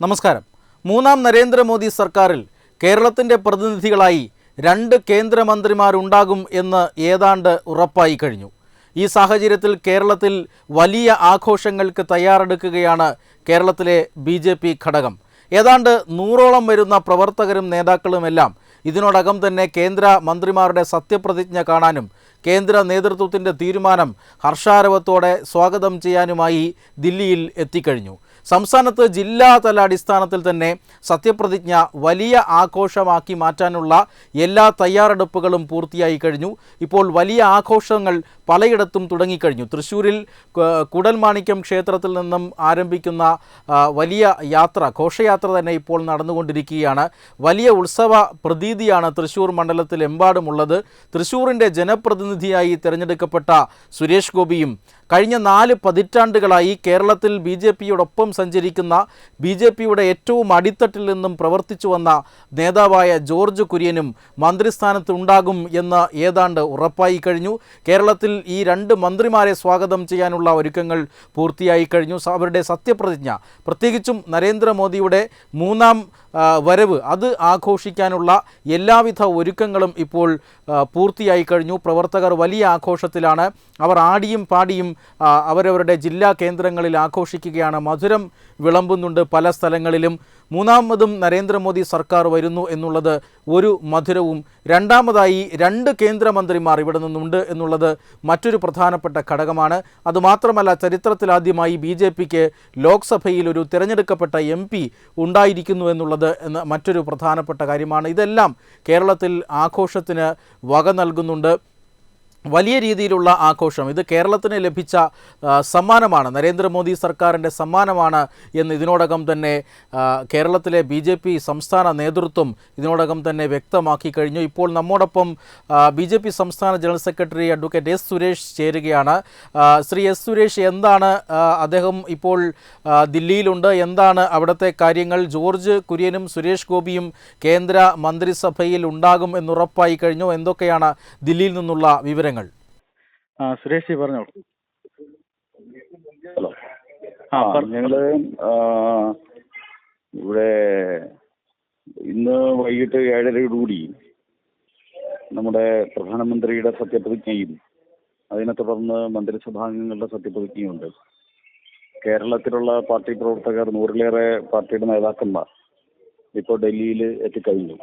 നമസ്കാരം. മൂന്നാം നരേന്ദ്രമോദി സർക്കാരിൽ കേരളത്തിന്റെ പ്രതിനിധികളായി രണ്ട് കേന്ദ്രമന്ത്രിമാരുണ്ടാകും എന്ന് ഏതാണ്ട് ഉറപ്പായി കഴിഞ്ഞു. ഈ സാഹചര്യത്തിൽ കേരളത്തിൽ വലിയ ആഘോഷങ്ങൾക്ക് തയ്യാറെടുക്കുകയാണ് കേരളത്തിലെ ബി ജെ പി ഘടകം. ഏതാണ്ട് നൂറോളം വരുന്ന പ്രവർത്തകരും നേതാക്കളുമെല്ലാം ഇതിനോടകം തന്നെ കേന്ദ്ര മന്ത്രിമാരുടെ സത്യപ്രതിജ്ഞ കാണാനും കേന്ദ്ര നേതൃത്വത്തിന്റെ തീരുമാനം ഹർഷാരവത്തോടെ സ്വാഗതം ചെയ്യാനുമായി ദില്ലിയിൽ എത്തിക്കഴിഞ്ഞു. സംസ്ഥാനത്ത് ജില്ലാതല അടിസ്ഥാനത്തിൽ തന്നെ സത്യപ്രതിജ്ഞ വലിയ ആഘോഷമാക്കി മാറ്റാനുള്ള എല്ലാ തയ്യാറെടുപ്പുകളും പൂർത്തിയായി കഴിഞ്ഞു. ഇപ്പോൾ വലിയ ആഘോഷങ്ങൾ പലയിടത്തും തുടങ്ങിക്കഴിഞ്ഞു. തൃശ്ശൂരിൽ കുടൽമാണിക്യം ക്ഷേത്രത്തിൽ നിന്നും ആരംഭിക്കുന്ന വലിയ യാത്ര ഘോഷയാത്ര തന്നെ ഇപ്പോൾ നടന്നുകൊണ്ടിരിക്കുകയാണ്. വലിയ ഉത്സവ പ്രതീതിയാണ് തൃശ്ശൂർ മണ്ഡലത്തിലെമ്പാടുമുള്ളത്. തൃശ്ശൂരിന്റെ ജനപ്രതിനിധിയായി തിരഞ്ഞെടുക്കപ്പെട്ട സുരേഷ് ഗോപിയും കഴിഞ്ഞ നാല് പതിറ്റാണ്ടുകളായി കേരളത്തിൽ ബി ജെ പിയോടൊപ്പം സഞ്ചരിക്കുന്ന ബി ജെ പിയുടെ ഏറ്റവും അടിത്തട്ടിൽ നിന്നും പ്രവർത്തിച്ചു വന്ന നേതാവായ ജോർജ് കുര്യനും മന്ത്രിസ്ഥാനത്ത് ഉണ്ടാകും എന്ന് ഏതാണ്ട് ഉറപ്പായി കഴിഞ്ഞു. കേരളത്തിൽ ഈ രണ്ട് മന്ത്രിമാരെ സ്വാഗതം ചെയ്യാനുള്ള ഒരുക്കങ്ങൾ പൂർത്തിയായി കഴിഞ്ഞു. അവരുടെ സത്യപ്രതിജ്ഞ പ്രത്യേകിച്ചും നരേന്ദ്രമോദിയുടെ മൂന്നാം വരവ് അത് ആഘോഷിക്കാനുള്ള എല്ലാവിധ ഒരുക്കങ്ങളും ഇപ്പോൾ പൂർത്തിയായി കഴിഞ്ഞു. പ്രവർത്തകർ വലിയ ആഘോഷത്തിലാണ്. അവർ ആടിയും പാടിയും അവരവരുടെ ജില്ലാ കേന്ദ്രങ്ങളിൽ ആഘോഷിക്കുകയാണ്. മധുരം വിളമ്പുന്നുണ്ട് പല സ്ഥലങ്ങളിലും. മൂന്നാമതും നരേന്ദ്രമോദി സർക്കാർ വരുന്നു എന്നുള്ളത് ഒരു മധുരവും രണ്ടാമതായി രണ്ട് കേന്ദ്രമന്ത്രിമാർ ഇവിടെ നിന്നുണ്ട് എന്നുള്ളത് മറ്റൊരു പ്രധാനപ്പെട്ട ഘടകമാണ്. അതുമാത്രമല്ല ചരിത്രത്തിലാദ്യമായി ബി ജെ പിക്ക് ലോക്സഭയിൽ ഒരു തിരഞ്ഞെടുക്കപ്പെട്ട എം പി ഉണ്ടായിരിക്കുന്നു എന്നുള്ളത് എന്ന മറ്റൊരു പ്രധാനപ്പെട്ട കാര്യമാണ്. ഇതെല്ലാം കേരളത്തിൽ ആഘോഷത്തിന് വക നൽകുന്നുണ്ട്. വലിയ രീതിയിലുള്ള ആഘോഷം. ഇത് കേരളത്തിന് ലഭിച്ച സമ്മാനമാണ്. നരേന്ദ്രമോദി സർക്കാരിന്റെ സമ്മാനമാണ് എന്ന് ഇതിനോടകം തന്നെ കേരളത്തിലെ ബി ജെ പി സംസ്ഥാന നേതൃത്വം ഇതിനോടകം തന്നെ വ്യക്തമാക്കി കഴിഞ്ഞു. ഇപ്പോൾ നമ്മോടൊപ്പം ബി ജെ പി സംസ്ഥാന general secretary advocate S Suresh ചേരുകയാണ്. ശ്രീ എസ് സുരേഷ് എന്താണ് അദ്ദേഹം ഇപ്പോൾ ദില്ലിയിലുണ്ട്. എന്താണ് അവിടുത്തെ കാര്യങ്ങൾ? ജോർജ് കുര്യനും സുരേഷ് ഗോപിയും കേന്ദ്ര മന്ത്രിസഭയിൽ ഉണ്ടാകും എന്നുറപ്പായി കഴിഞ്ഞു. എന്തൊക്കെയാണ് ദില്ലിയിൽ നിന്നുള്ള വിവരങ്ങൾ? ആ സുരേഷ് പറഞ്ഞോളൂ ഹലോ. ആ ഞങ്ങൾ ഇവിടെ ഇന്ന് വൈകിട്ട് ഏഴരയോടുകൂടി നമ്മുടെ പ്രധാനമന്ത്രിയുടെ സത്യപ്രതിജ്ഞയും അതിനെ തുടർന്ന് മന്ത്രിസഭാംഗങ്ങളുടെ സത്യപ്രതിജ്ഞയുണ്ട്. കേരളത്തിലുള്ള പാർട്ടി പ്രവർത്തകർ നൂറിലേറെ പാർട്ടിയുടെ നേതാക്കന്മാർ ഇപ്പോൾ ഡൽഹിയിൽ എത്തിക്കഴിഞ്ഞു.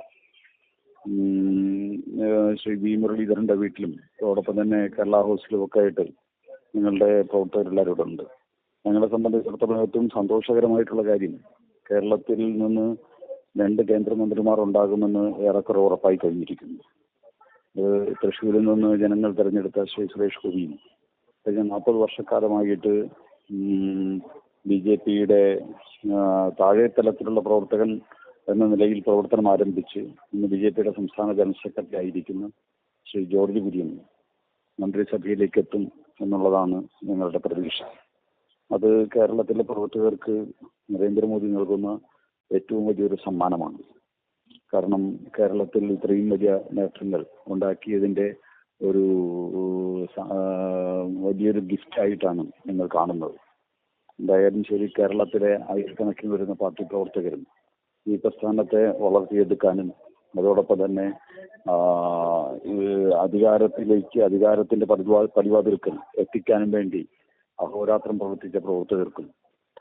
ശ്രീ വി മുരളീധരന്റെ വീട്ടിലും അതോടൊപ്പം തന്നെ കേരള ഹൗസിലും ഒക്കെ ആയിട്ട് നിങ്ങളുടെ പ്രവർത്തകരെല്ലാവരും ഇവിടെ ഉണ്ട്. ഞങ്ങളെ സംബന്ധിച്ചിടത്തോളം ഏറ്റവും സന്തോഷകരമായിട്ടുള്ള കാര്യം കേരളത്തിൽ നിന്ന് രണ്ട് കേന്ദ്രമന്ത്രിമാർ ഉണ്ടാകുമെന്ന് ഏറെക്കുറെ ഉറപ്പായി കഴിഞ്ഞിരിക്കുന്നു. തൃശ്ശൂരിൽ നിന്ന് ജനങ്ങൾ തെരഞ്ഞെടുത്ത ശ്രീ സുരേഷ് ഗോപിയും കഴിഞ്ഞ നാൽപ്പത് വർഷക്കാലമായിട്ട് ബി ജെ പിയുടെ താഴെ തലത്തിലുള്ള പ്രവർത്തകൻ എന്ന നിലയിൽ പ്രവർത്തനം ആരംഭിച്ച് ഇന്ന് ബി ജെ പിയുടെ സംസ്ഥാന ജനറൽ സെക്രട്ടറി ആയിരിക്കുന്ന ശ്രീ ജോർജ് കുര്യൻ മന്ത്രിസഭയിലേക്ക് എത്തും എന്നുള്ളതാണ് ഞങ്ങളുടെ പ്രതീക്ഷ. അത് കേരളത്തിലെ പ്രവർത്തകർക്ക് നരേന്ദ്രമോദി നൽകുന്ന ഏറ്റവും വലിയൊരു സമ്മാനമാണ്. കാരണം കേരളത്തിൽ ഇത്രയും വലിയ നേട്ടങ്ങൾ ഉണ്ടാക്കിയതിന്റെ ഒരു വലിയൊരു ഗിഫ്റ്റ് ആയിട്ടാണ് ഞങ്ങൾ കാണുന്നത്. എന്തായാലും ശരി കേരളത്തിലെ ആയിരക്കണക്കിന് വരുന്ന പാർട്ടി പ്രവർത്തകരും ഈ പ്രസ്ഥാനത്തെ വളർത്തിയെടുക്കാനും അതോടൊപ്പം തന്നെ അധികാരത്തിലേക്ക് അധികാരത്തിന്റെ പടിവാ പടിവാതിൽക്കൽ എത്തിക്കാനും വേണ്ടി അഹോരാത്രം പ്രവർത്തിച്ച പ്രവർത്തകർക്കും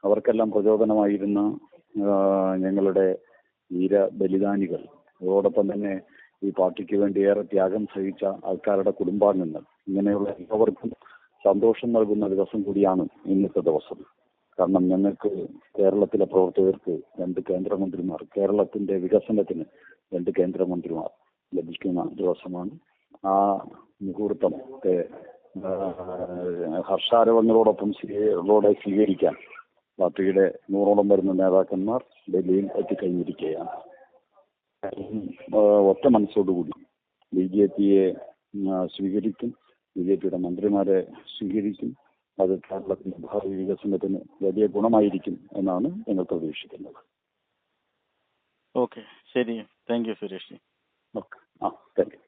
അവർക്കെല്ലാം പ്രചോദനമായിരുന്ന ഞങ്ങളുടെ വീര ബലിദാനികൾ അതോടൊപ്പം തന്നെ ഈ പാർട്ടിക്ക് വേണ്ടി ഏറെ ത്യാഗം സഹിച്ച ആൾക്കാരുടെ കുടുംബാംഗങ്ങൾ ഇങ്ങനെയുള്ള എല്ലാവർക്കും സന്തോഷം നൽകുന്ന ദിവസം കൂടിയാണ് ഇന്നത്തെ ദിവസം. കാരണം ഞങ്ങൾക്ക് കേരളത്തിലെ പ്രവർത്തകർക്ക് രണ്ട് കേന്ദ്രമന്ത്രിമാർ കേരളത്തിന്റെ വികസനത്തിന് രണ്ട് കേന്ദ്രമന്ത്രിമാർ ലഭിക്കുന്ന ദിവസമാണ്. ആ മുഹൂർത്തത്തെ ആ, ഹർഷാരവങ്ങളോടൊപ്പം സ്വീ- സ്വീകരിക്കാൻ പാർട്ടിയുടെ നൂറോളം വരുന്ന നേതാക്കന്മാർ ഡൽഹിയിൽ എത്തിക്കഴിഞ്ഞിരിക്കുകയാണ്. ഒറ്റ മനസ്സോടുകൂടി ബി ജെ പിയെ സ്വീകരിക്കും ബി ജെ പിയുടെ മന്ത്രിമാരെ സ്വീകരിക്കും. അത് കേരളത്തിന്റെ ഭാവി വികസനത്തിന് വലിയ ഗുണമായിരിക്കും എന്നാണ് ഞങ്ങൾ പ്രതീക്ഷിക്കുന്നത്. ഓക്കെ. ശരി. Thank you Suresh. ഓക്കെ. ആ thank you.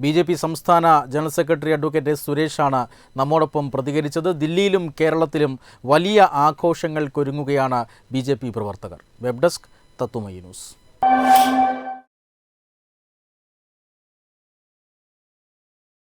B J P സംസ്ഥാന ജനറൽ സെക്രട്ടറി അഡ്വക്കേറ്റ് എസ് സുരേഷാണ് നമ്മോടൊപ്പം പ്രതികരിച്ചത്. ദില്ലിയിലും കേരളത്തിലും വലിയ ആഘോഷങ്ങൾക്കൊരുങ്ങുകയാണ് ബി ജെ പി പ്രവർത്തകർ. വെബ് ഡെസ്ക് തത്തുമൈ ന്യൂസ്.